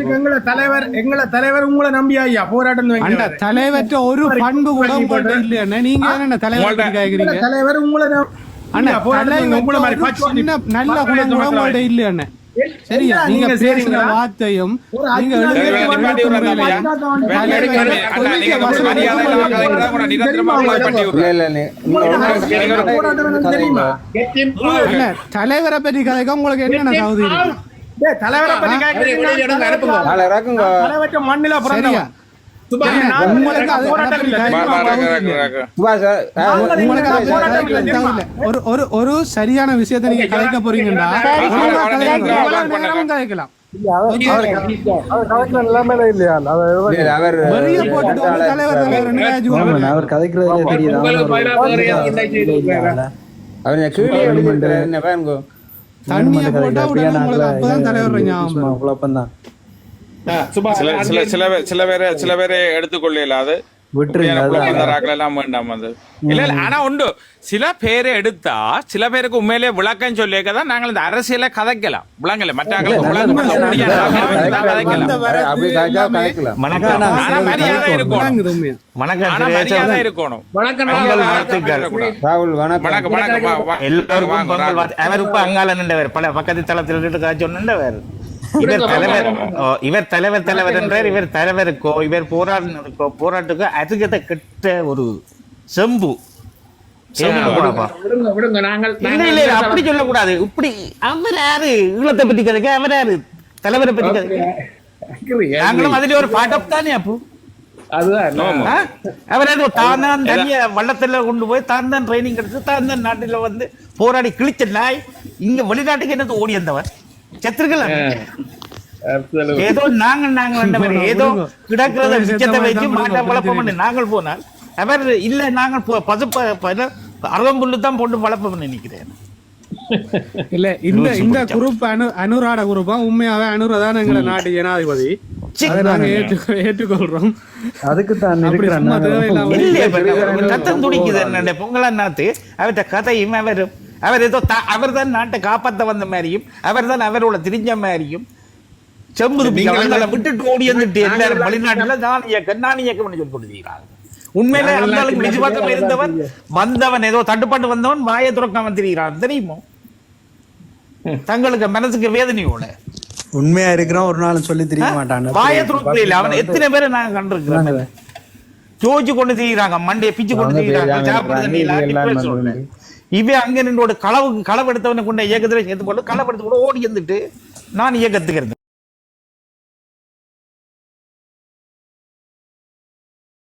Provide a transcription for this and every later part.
அதுக்கு எங்கள தலைவர் எங்கள தலைவர் உங்களை நம்பி ஐயா போராட்டம். தலைவற்ற ஒரு பண்பு கூட உங்கள்ட்ட இல்லையா நீங்க என்ன தலைவர் கேக்குறீங்க தலைவர் உங்களை அண்ணா நல்ல குணம். உங்கள்ட்ட இல்லையா எல்- சரியா நீங்க பேசுற? வார்த்தையும் நீங்க. தலைவர். அண்ணா? அண்ணா, பற்றி கதைக்க உங்களுக்கு என்னென்ன தகுதி இருக்கு? தலைவரை பத்தி கேட்கறீங்க. மண்ணில பிறந்தவன். ஒரு ஒரு ஒரு சரியான விஷயத்தை நீங்க கதைக்க போறீங்கன்னா கதைக்கலாம் அவர் கதைக்கிறதுல தெரியுது. தண்ணியை போட்டா உடனே உங்களுக்கு அப்பதான் தலைவர் ஞாபகம் வரும். குழப்பம்தான் சில சில சில பேர் சில பேரை சில பேரை எடுத்துக்கொள்ள இயலாது விட்டுருங்க அப்படியான அதான். குழப்பம் தராக்கள் எல்லாம் வேண்டாம் அது ஆனா உண்டு. சில பேரை எடுத்தா சில பேருக்கு உண்மையிலேயே விளக்கம் சொல்லியிருக்க தான் நாங்கள் இந்த அரசியல கதைக்கலாம். விளங்கல. பல பக்கத்து தளத்தில் காய்ச்சல் நின்றவர் இவர் தலைவர். இவர் தலைவர் தலைவர் என்றார். இவர் தலைவருக்கோ இவர் போராடினருக்கோ போராட்டுக்கோ அதுக்கத்தை கெட்ட ஒரு செம்பு. அப்படி சொல்லக்கூடாது. இப்படி அவர் யாரு? ஈழத்தை பத்தி கதைக்க அவர் யாரு? தலைவரை பத்தி கதைக்க நாங்களும் அதுல ஒரு பாட்டப் தானே அப்போ? அவர் தான் தான் தனிய வள்ளத்துல கொண்டு போய் தான் தான் ட்ரைனிங் கிடைச்சு தான் தான் நாட்டுல வந்து போராடி கிழிச்ச நாய் இங்க வெளிநாட்டுக்கு என்னது ஓடி வந்தவர்? செத்துருக்கல. ஏதோ நாங்க நாங்க வந்தவர் ஏதோ கிடக்கிறத மிச்சத்தை வச்சு மாட்டை வளர்ப்போம் பண்ணி. நாங்கள் போனால் அவர் இல்ல நாங்கள் போ- பசுப்ப அருகம்புல்லு தான் போட்டு வளர்ப்போம் நினைக்கிறேன் இல்ல இந்த இந்த. குரூப் அனு அனுராட குரூப்பா உண்மையாவே அனுரதான் எங்களை நாட்டு ஜனாதிபதி. அதை நாங்க ஏற்று ஏற்றுக்கொள்றோம். அதுக்கு தான் என்னுடைய பொங்கலா நாத்து அவர்கிட்ட கதையும் அவர் அவர் ஏதோ அவர் தான் நாட்டை காப்பாத்த வந்த மாதிரியும் அவர் தான் அவரோட திரிஞ்ச மாதிரியும் பிடிக்க விட்டுட்டு ஓடி வந்துட்டு எல்லாரும் வெளிநாட்டுல நான் இயக்கம் நான் இயக்கம் சொல்லி கொடுத்தீங்க உண்மையில ஆளுக்கு நிஜமாக்கம் இருந்தவன் வந்தவன் ஏதோ தட்டுப்பாட்டு வந்தவன் வாயை துறக்காம திரிகிறான் தெரியுமோ? தங்களுக்கு மனசுக்கு வேதனையோட. உண்மையா இருக்கிறோம் ஒரு நாளும் சொல்லி தெரிய மாட்டான். வாயை துறக்கல அவன் எத்தனை பேரை நான் கண்டிருக்கிறேன் ஜோஜி கொண்டு திரிகிறாங்க மண்டையை பிச்சு கொண்டு பேராங்க, சாப்பிடுறது இப்ப இவன் அங்கே நின்றோட களவு களவு எடுத்தவனை கொண்ட இயக்கத்தில் சேர்த்து போல களவு எடுத்து கூட ஓடி இருந்துட்டு நான் இயக்கத்துக்கு இருந்தேன்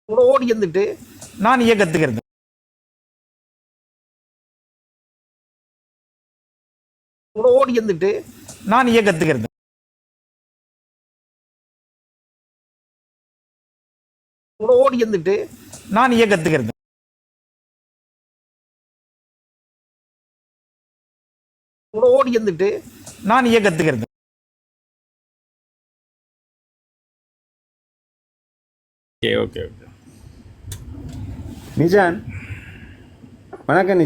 கூட ஓடி இருந்துட்டு நான் இயக்கத்துக்கு இருந்தேன் கூட ஓடி இருந்துட்டு நான் இயக்கத்துக்கு இருந்தேன் கூட ஓடி இருந்துட்டு நான் இயக்கத்துக்கு இருந்தேன் கூட ஓடி வந்துட்டு நான் இயக்கத்துக்கு இருந்தேன் ஓகே ஓகே ஓகே. நிஜான் வணக்கம்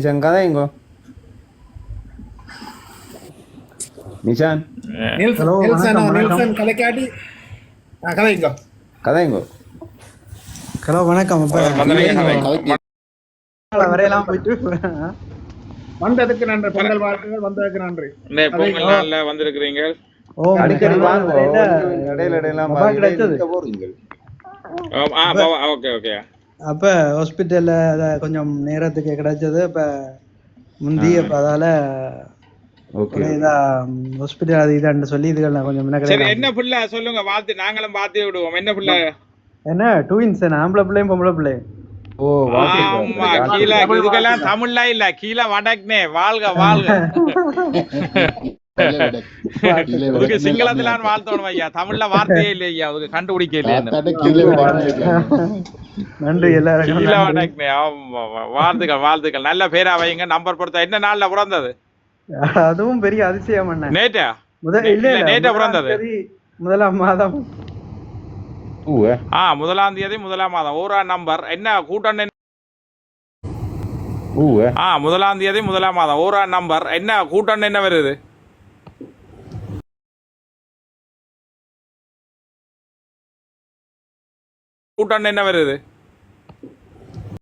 வணக்கம், வணக்கம். நெல்சன் கலைக்காட்டி ஆ, கதைங்க கதைங்கோ ஹலோ வணக்கம் வரையலாம் போயிட்டு. வந்ததுக்கு நன்றி. பொங்கல் வாழ்த்துகள் வந்ததுக்கு நன்றி. இன்னைக்கு பொங்கல் நாள்ல வந்திருக்கிறீங்க. ஓ அடிக்கடி வாங்க இடையில- இடையில. போறீங்க ஆ ஓகே ஓகே. அப்ப ஹாஸ்பிட்டல்ல அத கொஞ்சம் நேரத்துக்கு கிடைச்சது. இப்ப முந்தி அப்ப அதால ஹாஸ்பிட்டல் அது இதான்னு சொல்லி இதுகள் கொஞ்சம் என்ன பிள்ளை? சொல்லுங்க வாழ்த்து. நாங்களும் வாழ்த்து விடுவோம். என்ன பிள்ளை? என்ன? ட்வின்ஸ் என்ன ஆம்பளை பிள்ளையும் பொம்பளை பிள்ளையும். ஓ ஆமா கீழே இதுக்கெல்லாம் தமிழ்ல இல்ல. கீழே வடக்குனே. வாழ்க வாழ்க. சிங்களத்துல வாழ்த்தணும் ஐயா. தமிழ்ல வார்த்தையே இல்லை ஐயா. அதுக்கு கண்டுபிடிக்க நன்றி எல்லாருக்கும் கீழே நன்றி. வடக்குனே. ஆமா. வாழ்த்துக்கள் வாழ்த்துக்கள். நல்ல பேரா வைங்க. நம்பர் பொறுத்த என்ன நாள்ல பிறந்தது? அதுவும் பெரிய அதிசயம் என்ன முதல் இல்ல முதலாம் பிறந்தது. தேதி, முதலாம் மாதம். ஆ முதலாம் தேதி முதலாம் மாதம். ஊரா நம்பர். என்ன கூட்டம் ஆ முதலாம் தேதி முதலாம் மாதம். ஊரா நம்பர். என்ன கூட்டம் என்ன வருது? கூட்டம் என்ன வருது?